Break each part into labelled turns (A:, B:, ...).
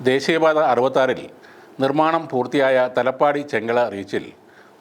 A: ദേശീയപാത അറുപത്താറിൽ നിർമ്മാണം പൂർത്തിയായ തലപ്പാടി ചെങ്കള റീച്ചിൽ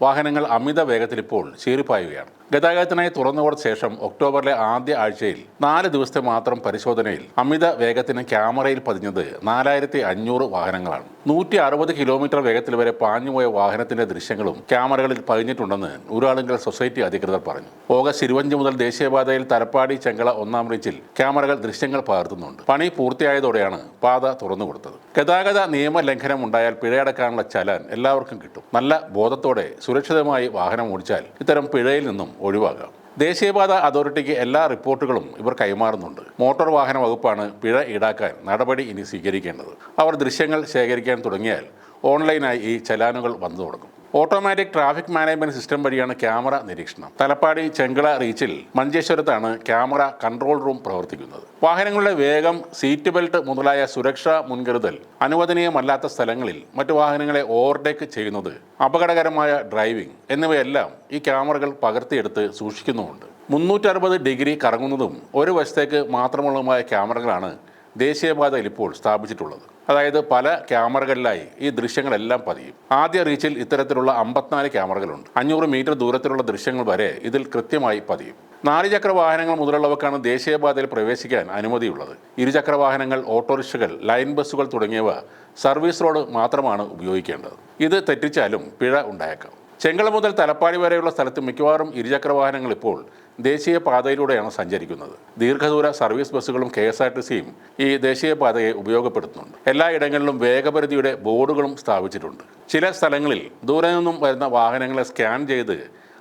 A: വാഹനങ്ങൾ അമിത വേഗത്തിൽ ഇപ്പോൾ ചീറിപ്പായുകയാണ്. ഗതാഗതത്തിനായി തുറന്നുകൊടുത്ത ശേഷം ഒക്ടോബറിലെ ആദ്യ ആഴ്ചയിൽ നാല് ദിവസത്തെ മാത്രം പരിശോധനയിൽ അമിത വേഗത്തിന് ക്യാമറയിൽ പതിഞ്ഞത് നാലായിരത്തി അഞ്ഞൂറ് വാഹനങ്ങളാണ്. നൂറ്റി അറുപത് കിലോമീറ്റർ വേഗത്തിൽ വരെ പാഞ്ഞുപോയ വാഹനത്തിന്റെ ദൃശ്യങ്ങളും ക്യാമറകളിൽ പതിഞ്ഞിട്ടുണ്ടെന്ന് ഊരാളുങ്കൽ സൊസൈറ്റി അധികൃതർ പറഞ്ഞു. ഓഗസ്റ്റ് ഇരുപഞ്ച് മുതൽ ദേശീയപാതയിൽ തലപ്പാടി ചെങ്കള ഒന്നാം റീച്ചിൽ ക്യാമറകൾ ദൃശ്യങ്ങൾ പകർത്തുന്നുണ്ട്. പണി പൂർത്തിയായതോടെയാണ് പാത തുറന്നുകൊടുത്തത്. ഗതാഗത നിയമലംഘനം ഉണ്ടായാൽ പിഴയടക്കാനുള്ള ചലാൻ എല്ലാവർക്കും കിട്ടും. നല്ല ബോധത്തോടെ സുരക്ഷിതമായി വാഹനം ഓടിച്ചാൽ ഇത്തരം പിഴയിൽ നിന്നും ഒഴിവാകാം ദേശീയപാത അതോറിറ്റിക്ക് എല്ലാ റിപ്പോർട്ടുകളും ഇവർ കൈമാറുന്നുണ്ട്. മോട്ടോർ വാഹന വകുപ്പാണ് പിഴ ഈടാക്കാൻ നടപടി ഇനി സ്വീകരിക്കേണ്ടത്. അവർ ദൃശ്യങ്ങൾ ശേഖരിക്കാൻ തുടങ്ങിയാൽ ഓൺലൈനായി ഈ ചലാനുകൾ വന്നു തുടങ്ങും. ഓട്ടോമാറ്റിക് ട്രാഫിക് മാനേജ്മെന്റ് സിസ്റ്റം വഴിയാണ് ക്യാമറ നിരീക്ഷണം. തലപ്പാടി ചെങ്കള റീച്ചിൽ മഞ്ചേശ്വരത്താണ് ക്യാമറ കൺട്രോൾ റൂം പ്രവർത്തിക്കുന്നത്. വാഹനങ്ങളുടെ വേഗം സീറ്റ് ബെൽറ്റ് മുതലായ സുരക്ഷാ മുൻകരുതൽ അനുവദനീയമല്ലാത്ത സ്ഥലങ്ങളിൽ മറ്റു വാഹനങ്ങളെ ഓവർടേക്ക് ചെയ്യുന്നത് അപകടകരമായ ഡ്രൈവിംഗ് എന്നിവയെല്ലാം ഈ ക്യാമറകൾ പകർത്തിയെടുത്ത് സൂക്ഷിക്കുന്നുമുണ്ട്. മുന്നൂറ്ററുപത് ഡിഗ്രി കറങ്ങുന്നതും ഒരു വശത്തേക്ക് മാത്രമുള്ളതുമായ ക്യാമറകളാണ് ദേശീയപാതയിൽ ഇപ്പോൾ സ്ഥാപിച്ചിട്ടുള്ളത്. അതായത് പല ക്യാമറകളിലായി ഈ ദൃശ്യങ്ങളെല്ലാം പതിയും. ആദ്യ റീച്ചിൽ ഇത്തരത്തിലുള്ള അമ്പത്തിനാല് ക്യാമറകളുണ്ട്. അഞ്ഞൂറ് മീറ്റർ ദൂരത്തിലുള്ള ദൃശ്യങ്ങൾ വരെ ഇതിൽ കൃത്യമായി പതിയും. നാല് ചക്ര വാഹനങ്ങൾ മുതലുള്ളവക്കാണ് ദേശീയപാതയിൽ പ്രവേശിക്കാൻ അനുമതിയുള്ളത്. ഇരുചക്ര വാഹനങ്ങൾ ഓട്ടോറിക്ഷകൾ ലൈൻ ബസ്സുകൾ തുടങ്ങിയവ സർവീസ് റോഡ് മാത്രമാണ് ഉപയോഗിക്കേണ്ടത്. ഇത് തെറ്റിച്ചാലും പിഴ ഉണ്ടായേക്കാം. ചെങ്കള മുതൽ തലപ്പാടി വരെയുള്ള സ്ഥലത്ത് മിക്കവാറും ഇരുചക്ര വാഹനങ്ങൾ ഇപ്പോൾ ദേശീയ പാതയിലൂടെയാണ് സഞ്ചരിക്കുന്നത്. ദീർഘദൂര സർവീസ് ബസ്സുകളും കെ എസ് ആർ ടി സിയും ഈ ദേശീയപാതയെ ഉപയോഗപ്പെടുത്തുന്നുണ്ട്. എല്ലായിടങ്ങളിലും വേഗപരിധിയുടെ ബോർഡുകളും സ്ഥാപിച്ചിട്ടുണ്ട്. ചില സ്ഥലങ്ങളിൽ ദൂരെ നിന്നും വരുന്ന വാഹനങ്ങളെ സ്കാൻ ചെയ്ത്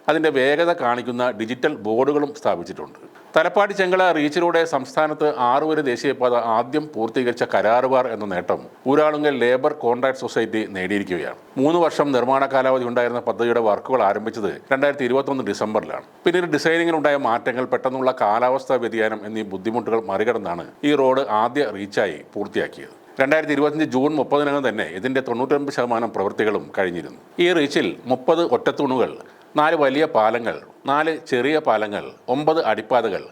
A: അതിന്റെ വേഗത കാണിക്കുന്ന ഡിജിറ്റൽ ബോർഡുകളും സ്ഥാപിച്ചിട്ടുണ്ട്. തലപ്പാടി ചെങ്കള റീച്ചിലൂടെ സംസ്ഥാനത്ത് ആറുവരെ ദേശീയപാത ആദ്യം പൂർത്തീകരിച്ച കരാറുകാർ എന്ന നേട്ടം ഊരാളുങ്കൽ ലേബർ കോൺട്രാക്ട് സൊസൈറ്റി നേടിയിരിക്കുകയാണ്. മൂന്ന് വർഷം നിർമ്മാണ കാലാവധി ഉണ്ടായിരുന്ന പദ്ധതിയുടെ വർക്കുകൾ ആരംഭിച്ചത് രണ്ടായിരത്തി ഇരുപത്തൊന്ന് ഡിസംബറിലാണ്. പിന്നീട് ഡിസൈനിങ്ങിലുണ്ടായ മാറ്റങ്ങൾ പെട്ടെന്നുള്ള കാലാവസ്ഥാ വ്യതിയാനം എന്നീ ബുദ്ധിമുട്ടുകൾ മറികടന്നാണ് ഈ റോഡ് ആദ്യ റീച്ചായി പൂർത്തിയാക്കിയത്. രണ്ടായിരത്തി ഇരുപത്തഞ്ച് ജൂൺ മുപ്പതിനകം തന്നെ ഇതിന്റെ തൊണ്ണൂറ്റൊൻപത് ശതമാനം പ്രവൃത്തികളും കഴിഞ്ഞിരുന്നു. ഈ റീച്ചിൽ മുപ്പത് ഒറ്റത്തൂണുകൾ നാല് വലിയ പാലങ്ങൾ നാല് ചെറിയ പാലങ്ങൾ ഒമ്പത് അടിപ്പാതകൾ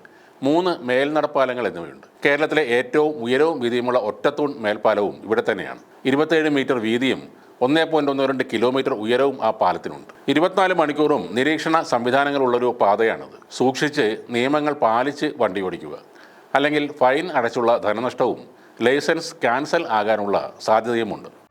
A: മൂന്ന് മേൽനടപ്പാലങ്ങൾ എന്നിവയുണ്ട്. കേരളത്തിലെ ഏറ്റവും ഉയരവും വീതിയുമുള്ള ഒറ്റത്തൂൺ മേൽപ്പാലവും ഇവിടെ തന്നെയാണ്. ഇരുപത്തേഴ് മീറ്റർ വീതിയും ഒന്നേ പോയിന്റ് ഒന്ന് രണ്ട് കിലോമീറ്റർ ഉയരവും ആ പാലത്തിനുണ്ട്. ഇരുപത്തിനാല് മണിക്കൂറും നിരീക്ഷണ സംവിധാനങ്ങളുള്ളൊരു പാതയാണിത്. സൂക്ഷിച്ച് നിയമങ്ങൾ പാലിച്ച് വണ്ടി ഓടിക്കുക. അല്ലെങ്കിൽ ഫൈൻ അടച്ചുള്ള ധനനഷ്ടവും ലൈസൻസ് ക്യാൻസൽ ആകാനുള്ള സാധ്യതയുമുണ്ട്.